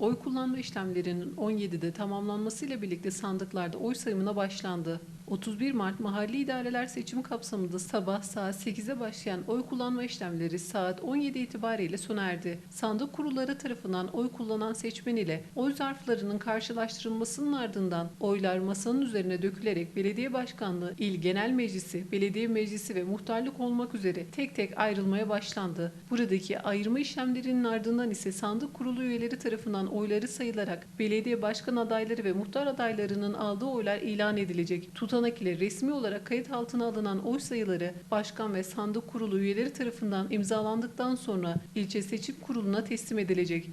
Oy kullanma işlemlerinin 17'de tamamlanmasıyla birlikte sandıklarda oy sayımına başlandı. 31 Mart mahalli idareler seçimi kapsamında sabah saat 8'e başlayan oy kullanma işlemleri saat 17 itibariyle sona erdi. Sandık kurulları tarafından oy kullanan seçmen ile oy zarflarının karşılaştırılmasının ardından oylar masanın üzerine dökülerek belediye başkanlığı, il genel meclisi, belediye meclisi ve muhtarlık olmak üzere tek tek ayrılmaya başlandı. Buradaki ayırma işlemlerinin ardından ise sandık kurulu üyeleri tarafından oyları sayılarak belediye başkan adayları ve muhtar adaylarının aldığı oylar ilan edilecek olanak ile resmi olarak kayıt altına alınan oy sayıları başkan ve sandık kurulu üyeleri tarafından imzalandıktan sonra ilçe seçim kuruluna teslim edilecek.